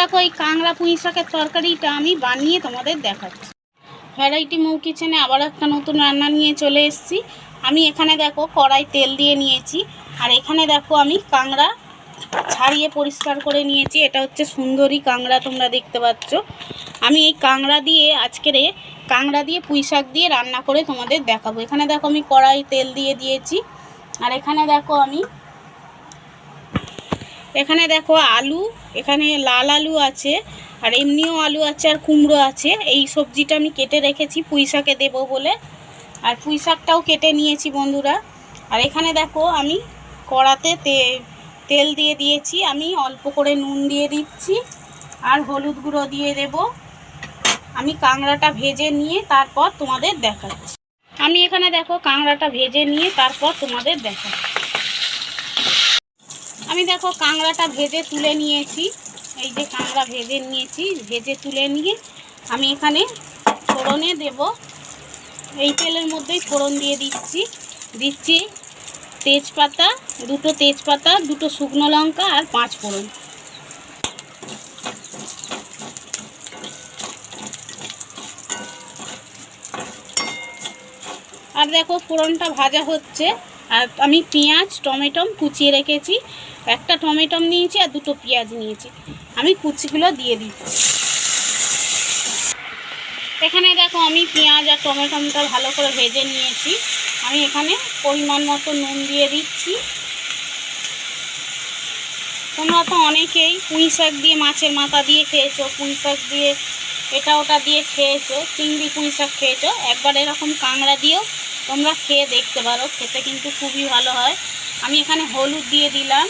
দেখো, এই কাংড়া পুঁই শাকের তরকারিটা আমি বানিয়ে তোমাদের দেখাচ্ছি। ভ্যারাইটি মৌ কিচেনে আবার একটা নতুন রান্না নিয়ে চলে এসেছি। আমি এখানে দেখো, কড়াই তেল দিয়ে নিয়েছি। আর এখানে দেখো, আমি কাংড়া ছাড়িয়ে পরিষ্কার করে নিয়েছি। এটা হচ্ছে সুন্দরী কাংড়া তোমরা দেখতে পাচ্ছ। আমি এই কাংড়া দিয়ে, আজকের এ কাংড়া দিয়ে পুঁই শাক দিয়ে রান্না করে তোমাদের দেখাবো। এখানে দেখো, আমি কড়াই তেল দিয়ে দিয়েছি। আর এখানে দেখো, আমি এখানে দেখো আলু, এখানে লাল আলু আছে, আর এমনিও আলু আছে আর কুমড়ো আছে। এই সবজিটা আমি কেটে রেখেছি, পুঁই শাকে দেবো বলে। আর পুঁই শাকটাও কেটে নিয়েছি বন্ধুরা। আর এখানে দেখো আমি কড়াতে তেল দিয়ে দিয়েছি, আমি অল্প করে নুন দিয়ে দিচ্ছি, আর হলুদ গুঁড়ো দিয়ে দেব। আমি কাংড়াটা ভেজে নিয়ে তারপর তোমাদের দেখাচ্ছি। আমি এখানে দেখো কাংড়াটা ভেজে নিয়ে তারপর তোমাদের দেখাচ্ছি। আমি দেখো কাঁকড়াটা ভেজে তুলে নিয়েছি। এই যে কাঁকড়া ভেজে নিয়েছি, ভেজে তুলে নিয়ে আমি এখানে ফোড়নে দেব। এই তেলের মধ্যেই ফোড়ন দিয়ে দিচ্ছি। দিচ্ছি তেজপাতা, দুটো তেজপাতা, দুটো শুকনো লঙ্কা আর পাঁচ ফোড়ন। আর দেখো ফোড়নটা ভাজা হচ্ছে। আর আমি পেঁয়াজ, টমেটম কুচিয়ে রেখেছি। একটা টমেটম নিয়েছি আর দুটো পেঁয়াজ নিয়েছি। আমি কুচিগুলো দিয়ে দিচ্ছি। এখানে দেখো আমি পেঁয়াজ আর টমেটমটা ভালো করে ভেজে নিয়েছি। আমি এখানে পরিমাণ মতো নুন দিয়ে দিচ্ছি। তোমরা তো অনেকেই পুঁই শাক দিয়ে মাছের মাথা দিয়ে খেয়েছো, পুঁই শাক দিয়ে এটা ওটা দিয়ে খেয়েছো, চিংড়ি পুঁই শাক খেয়েছো। একবার এরকম কাঁংড়া দিয়েও তোমরা খেয়ে দেখতে পারো, খেতে কিন্তু খুবই ভালো হয়। আমি এখানে হলুদ দিয়ে দিলাম,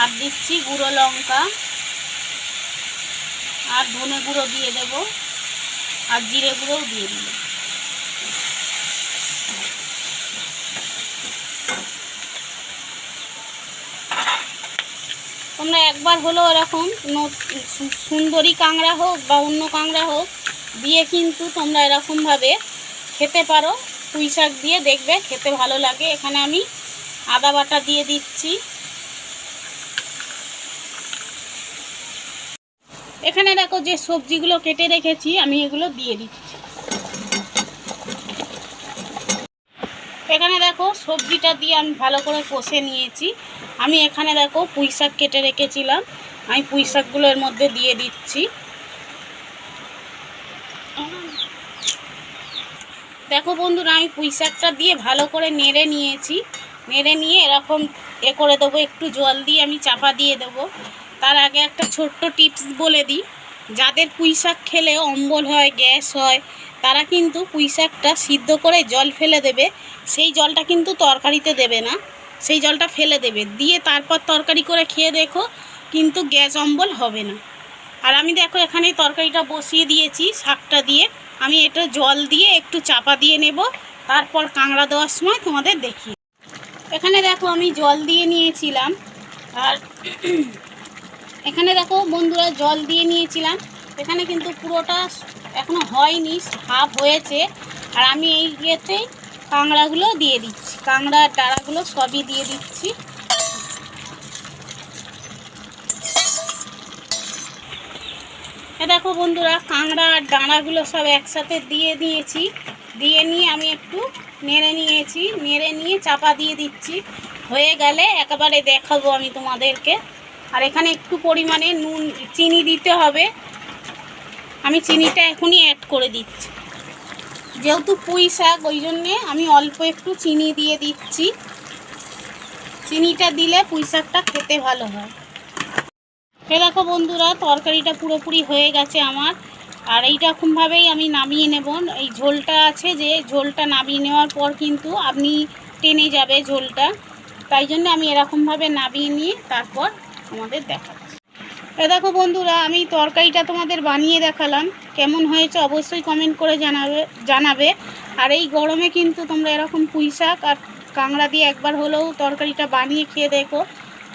আর দিচ্ছি গুঁড়ো লঙ্কা, আর ধনে গুঁড়ো দিয়ে দেব, আর জিরে গুঁড়োও দিয়ে দিলাম। তোমরা একবার হলো এরকম সুন্দরী কাঁংড়া হোক বা অন্য কাঁংড়া হোক, দিয়ে কিন্তু তোমরা এরকমভাবে খেতে পারো। পুঁই শাক দিয়ে দেখবে, খেতে ভালো লাগে। এখানে আমি আদা বাটা দিয়ে দিচ্ছি। এখানে দেখো যে সবজিগুলো কেটে রেখেছি, আমি এগুলো দিয়ে দিচ্ছি। এখানে দেখো সবজিটা দিয়ে আমি ভালো করে কষে নিয়েছি। আমি এখানে দেখো পুঁই শাক কেটে রেখেছিলাম। আমি পুঁই শাকগুলো এর মধ্যে দিয়ে দিচ্ছি। দেখো বন্ধুরা, আমি পুঁই শাকটা দিয়ে ভালো করে নেড়ে নিয়েছি। নেড়ে নিয়ে এরকম এ করে দেবো, একটু জল দিয়ে আমি চাপা দিয়ে দেবো। তার আগে একটা ছোট্ট টিপস বলে দিই, যাদের পুঁই শাক খেলে অম্বল হয়, গ্যাস হয়, তারা কিন্তু পুঁই শাকটা সিদ্ধ করে জল ফেলে দেবে। সেই জলটা কিন্তু তরকারিতে দেবে না, সেই জলটা ফেলে দেবে। দিয়ে তারপর তরকারি করে খেয়ে দেখো, কিন্তু গ্যাস অম্বল হবে না। আর আমি দেখো এখানে তরকারিটা বসিয়ে দিয়েছি শাকটা দিয়ে। আমি এটা জল দিয়ে একটু চাপা দিয়ে নেব, তারপর কাঁকড়া দেওয়ার সময় তোমাদের দেখি এখানে দেখো আমি জল দিয়ে নিয়েছিলাম, আর এখানে দেখো বন্ধুরা জল দিয়ে নিয়েছিলাম। এখানে কিন্তু পুরোটা এখনও হয়নি, হাফ হয়েছে, আর আমি এই ইয়েতেই কাঁকড়াগুলো দিয়ে দিচ্ছি কাঁকড়ার ডাড়াগুলো সবই দিয়ে দিচ্ছি। দেখো বন্ধুরা, কাঁকড়া আর ডাঁড়াগুলো সব একসাথে দিয়ে দিয়েছি। দিয়ে নিয়ে আমি একটু নেড়ে নিয়েছি, নেড়ে নিয়ে চাপা দিয়ে দিচ্ছি। হয়ে গেলে একেবারে দেখাবো আমি তোমাদেরকে। আর এখানে একটু পরিমাণে নুন, চিনি দিতে হবে। আমি চিনিটা এখনই অ্যাড করে দিচ্ছি। যেহেতু পুঁই শাক, ওই জন্যে আমি অল্প একটু চিনি দিয়ে দিচ্ছি। চিনিটা দিলে পুঁই শাকটা খেতে ভালো হয়। এ দেখো বন্ধুরা, তরকারিটা পুরোপুরি হয়ে গেছে আমার। আর এইরকমভাবেই আমি নামিয়ে নেব। এই ঝোলটা আছে যে, ঝোলটা নামিয়ে নেওয়ার পর কিন্তু আপনি টেনে যাবে ঝোলটা। তাই জন্য আমি এরকমভাবে নামিয়ে নিয়ে তারপর তোমাদের দেখাচ্ছি। এ দেখো বন্ধুরা, আমি তরকারিটা তোমাদের বানিয়ে দেখালাম। কেমন হয়েছে অবশ্যই কমেন্ট করে জানাবে জানাবে। আর এই গরমে কিন্তু তোমরা এরকম পুঁই শাক আর কাঁকড়া দিয়ে একবার হলেও তরকারিটা বানিয়ে খেয়ে দেখো।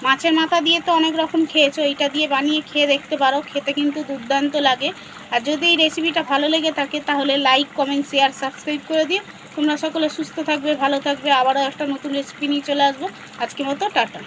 মাছের মাথা দিয়ে তো অনেক রকম খেয়েছো, এইটা দিয়ে বানিয়ে খেয়ে দেখতে পারো, খেতে কিন্তু দুর্দান্ত লাগে। আর যদি এই রেসিপিটা ভালো লেগে থাকে, তাহলে লাইক কমেন্ট শেয়ার সাবস্ক্রাইব করে দিও। তোমরা সকলে সুস্থ থাকবে, ভালো থাকবে, আবারও একটা নতুন রেসিপি নিয়ে চলে আসব। আজকে মতো টাটা।